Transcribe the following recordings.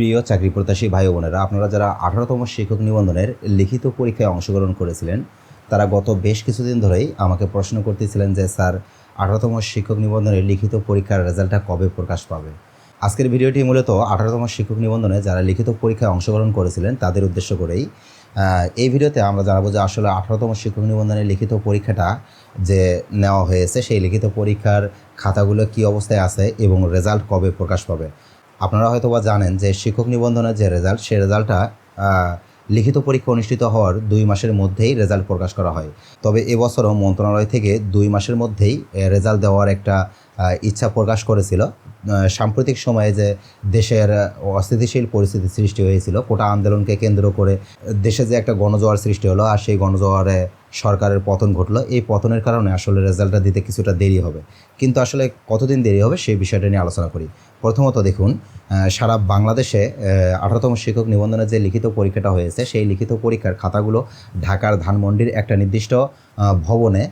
প্রিয় চাকরি প্রত্যাশী ভাই বোনেরা, আপনারা যারা আঠারোতম শিক্ষক নিবন্ধনের লিখিত পরীক্ষায় অংশগ্রহণ করেছিলেন, তারা গত বেশ কিছুদিন ধরেই আমাকে প্রশ্ন করতেছিলেন যে, স্যার, আঠারোতম শিক্ষক নিবন্ধনের লিখিত পরীক্ষার রেজাল্টটা কবে প্রকাশ পাবে? আজকের ভিডিওটি মূলত আঠারোতম শিক্ষক নিবন্ধনে যারা লিখিত পরীক্ষায় অংশগ্রহণ করেছিলেন, তাদের উদ্দেশ্য করেই। এই ভিডিওতে আমরা জানাব যে, আসলে আঠারোতম শিক্ষক নিবন্ধনের লিখিত পরীক্ষাটা যে নেওয়া হয়েছে, সেই লিখিত পরীক্ষার খাতাগুলো কী অবস্থায় আছে এবং রেজাল্ট কবে প্রকাশ পাবে? আপনারা হয়তো বা জানেন যে শিক্ষক নিবন্ধনের যে রেজাল্ট সে রেজাল্টটা লিখিত পরীক্ষা অনুষ্ঠিত হওয়ার দুই মাসের মধ্যেই রেজাল্ট প্রকাশ করা হয়। তবে এবছরও মন্ত্রণালয় থেকে দুই মাসের মধ্যেই রেজাল্ট দেওয়ার একটা ইচ্ছা প্রকাশ করেছিল। সাম্প্রতিক সময়ে যে দেশের অস্থিতিশীল পরিস্থিতি সৃষ্টি হয়েছিল, কোটা আন্দোলনকে কেন্দ্র করে দেশে যে একটা গণজোয়ার সৃষ্টি হলো আর সেই গণজোয়ারে সরকারের পতন ঘটলো, এই পতনের কারণে আসলে রেজাল্টটা দিতে কিছুটা দেরি হবে। কিন্তু আসলে কতদিন দেরি হবে সেই বিষয়টা নিয়ে আলোচনা করি। প্রথমত দেখুন সারা বাংলাদেশে আঠারোতম শিক্ষক নিবন্ধনের যে লিখিত পরীক্ষাটা হয়েছে, সেই লিখিত পরীক্ষার খাতাগুলো ঢাকার ধানমন্ডির একটা নির্দিষ্ট ভবনে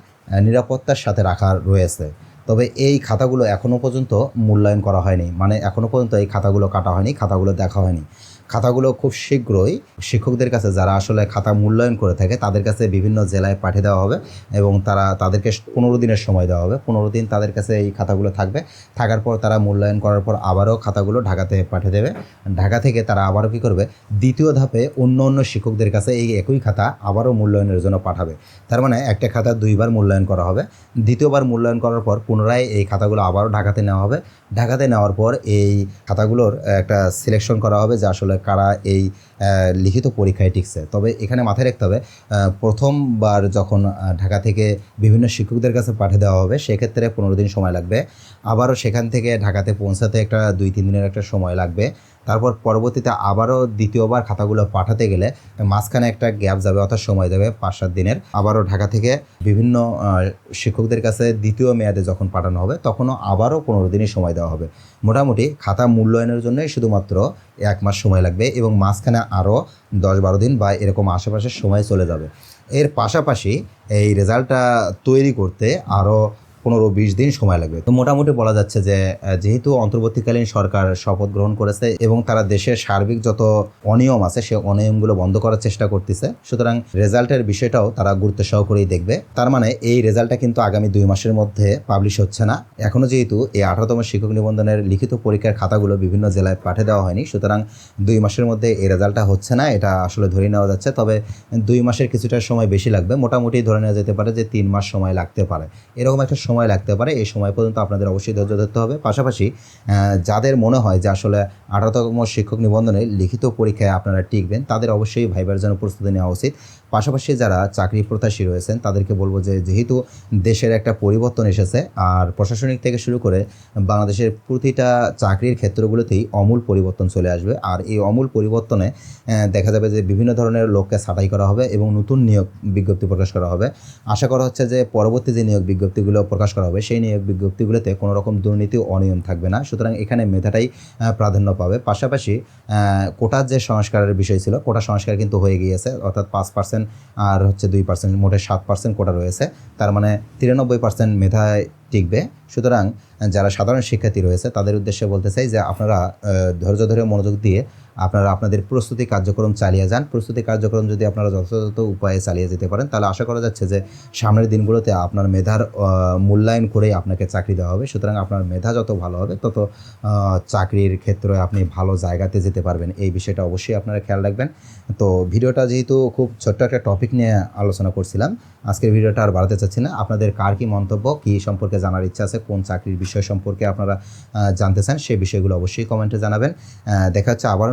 নিরাপত্তার সাথে রাখা রয়েছে। তবে এই খাতাগুলো এখনও পর্যন্ত মূল্যায়ন করা হয়নি। মানে এখনও পর্যন্ত এই খাতাগুলো কাটা হয়নি, খাতাগুলো দেখা হয়নি। খাতাগুলো খুব শীঘ্রই শিক্ষকদের কাছে যারা আসলে খাতা মূল্যায়ন করে থাকে, তাদের কাছে বিভিন্ন জেলায় পাঠিয়ে দেওয়া হবে এবং তারা তাদেরকে পনেরো দিনের সময় দেওয়া হবে। পনেরো দিন তাদের কাছে এই খাতাগুলো থাকবে। থাকার পর তারা মূল্যায়ন করার পর আবারও খাতাগুলো ঢাকাতে পাঠিয়ে দেবে। ঢাকা থেকে তারা আবারও কী করবে? দ্বিতীয় ধাপে অন্য অন্য শিক্ষকদের কাছে এই একই খাতা আবারও মূল্যায়নের জন্য পাঠাবে। তার মানে একটা খাতা দুইবার মূল্যায়ন করা হবে। দ্বিতীয়বার মূল্যায়ন করার পর পুনরায় এই খাতাগুলো আবারও ঢাকাতে নেওয়া হবে। ঢাকাতে নেওয়ার পর এই খাতাগুলোর একটা সিলেকশন করা হবে যে আসলে কারা এই লিখিত পরীক্ষায় টিকছে। তবে এখানে মাথায় রাখতে হবে প্রথমবার যখন ঢাকা থেকে বিভিন্ন শিক্ষকদের কাছে পাঠিয়ে দেওয়া হবে, সেক্ষেত্রে পনেরো দিন সময় লাগবে। আবারও সেখান থেকে ঢাকাতে পৌঁছাতে একটা দুই, তিন দিনের একটা সময় লাগবে। তারপর পরবর্তীতে আবারও দ্বিতীয়বার খাতাগুলো পাঠাতে গেলে মাঝখানে একটা গ্যাপ যাবে, অর্থাৎ সময় যাবে পাঁচ, সাত দিনের। আবারও ঢাকা থেকে বিভিন্ন শিক্ষকদের কাছে দ্বিতীয় মেয়াদে যখন পাঠানো হবে, তখনও আবারও পনেরো দিনই সময় দেওয়া হবে। মোটামুটি খাতা মূল্যায়নের জন্যই শুধুমাত্র এক মাস সময় লাগবে এবং মাঝখানে আরও দশ বারো দিন বা এরকম আশেপাশের সময় চলে যাবে। এর পাশাপাশি এই রেজাল্টটা তৈরি করতে আরও পনেরো বিশ দিন সময় লাগবে। তো মোটামুটি বলা যাচ্ছে যে যেহেতু অন্তর্বর্তীকালীন সরকার শপথ গ্রহণ করেছে এবং তারা দেশের সার্বিক যত অনিয়ম আছে, সে অনিয়মগুলো বন্ধ করার চেষ্টা করতেছে, সুতরাং রেজাল্টের বিষয়টাও তারা গুরুত্ব সহকারেই দেখবে। তার মানে এই রেজাল্টটা কিন্তু আগামী দুই মাসের মধ্যে পাবলিশ হচ্ছে না। এখনও যেহেতু এই আঠারোতম শিক্ষক নিবন্ধনের লিখিত পরীক্ষার খাতাগুলো বিভিন্ন জেলায় পাঠিয়ে দেওয়া হয়নি, সুতরাং দুই মাসের মধ্যে এই রেজাল্টটা হচ্ছে না, এটা আসলে ধরে নেওয়া যাচ্ছে। তবে দুই মাসের কিছুটা সময় বেশি লাগবে, মোটামুটি ধরে নেওয়া যেতে পারে যে তিন মাস সময় লাগতে পারে। এরকম একটা সময় লাগতে পারে, এই সময় পর্যন্ত আপনাদের অবশ্যই ধৈর্য ধরতে হবে। পাশাপাশি যাদের মনে হয় যে আসলে আঠারোতম শিক্ষক নিবন্ধনে লিখিত পরীক্ষায় আপনারা টিকবেন, তাদের অবশ্যই ভাইবার জন্য প্রস্তুতি নেওয়া উচিত। পাশাপাশি যারা চাকরি প্রত্যাশী রয়েছেন, তাদেরকে বলব যে যেহেতু দেশের একটা পরিবর্তন এসেছে, আর প্রশাসনিক থেকে শুরু করে বাংলাদেশের প্রতিটা চাকরির ক্ষেত্রগুলোতেই অমূল পরিবর্তন চলে আসবে। আর এই অমূল পরিবর্তনে দেখা যাবে যে বিভিন্ন ধরনের লোককে ছাঁটাই করা হবে এবং নতুন নিয়োগ বিজ্ঞপ্তি প্রকাশ করা হবে। আশা করা হচ্ছে যে পরবর্তী যে নিয়োগ বিজ্ঞপ্তিগুলো প্রকাশ করা হবে, সেই নিয়োগ বিজ্ঞপ্তিগুলোতে কোনো রকম দুর্নীতি অনিয়ম থাকবে না। সুতরাং এখানে মেধাটাই প্রাধান্য পাবে। পাশাপাশি কোটার যে সংস্কারের বিষয় ছিল, কোটা সংস্কার কিন্তু হয়ে গিয়েছে, অর্থাৎ পাঁচ পার্সেন্ট আর হচ্ছে দুই পার্সেন্ট, মোটে সাত পার্সেন্ট কোটা রয়েছে। তার মানে তিরানব্বই পার্সেন্ট মেধায় টিকবে। সুতরাং, যারা সাধারণ শিক্ষার্থী রয়েছে, তাদের উদ্দেশ্যে বলতে চাই যে আপনারা ধৈর্য ধরে মনোযোগ দিয়ে আপনারা আপনাদের প্রস্তুতি কার্যক্রম চালিয়ে যান। প্রস্তুতি কার্যক্রম যদি আপনারা যথাযথ উপায়ে চালিয়ে যেতে পারেন, তাহলে আশা করা যাচ্ছে যে সামনের দিনগুলোতে আপনার মেধার মূল্যায়ন করেই আপনাকে চাকরি দেওয়া হবে। সুতরাং আপনার মেধা যত ভালো হবে, তত চাকরির ক্ষেত্রে আপনি ভালো জায়গাতে যেতে পারবেন। এই বিষয়টা অবশ্যই আপনারা খেয়াল রাখবেন। তো ভিডিওটা যেহেতু খুব ছোট্ট একটা টপিক নিয়ে আলোচনা করছিলাম, আজকের ভিডিওটা আর বাড়াতে চাচ্ছি না। আপনাদের কার কী মন্তব্য, কী সম্পর্কে জানার ইচ্ছা আছে, কোন চাকরির বিষয় সম্পর্কে আপনারা জানতে চান সেই বিষয়গুলো অবশ্যই কমেন্টে জানাবেন। দেখা হচ্ছে আবারও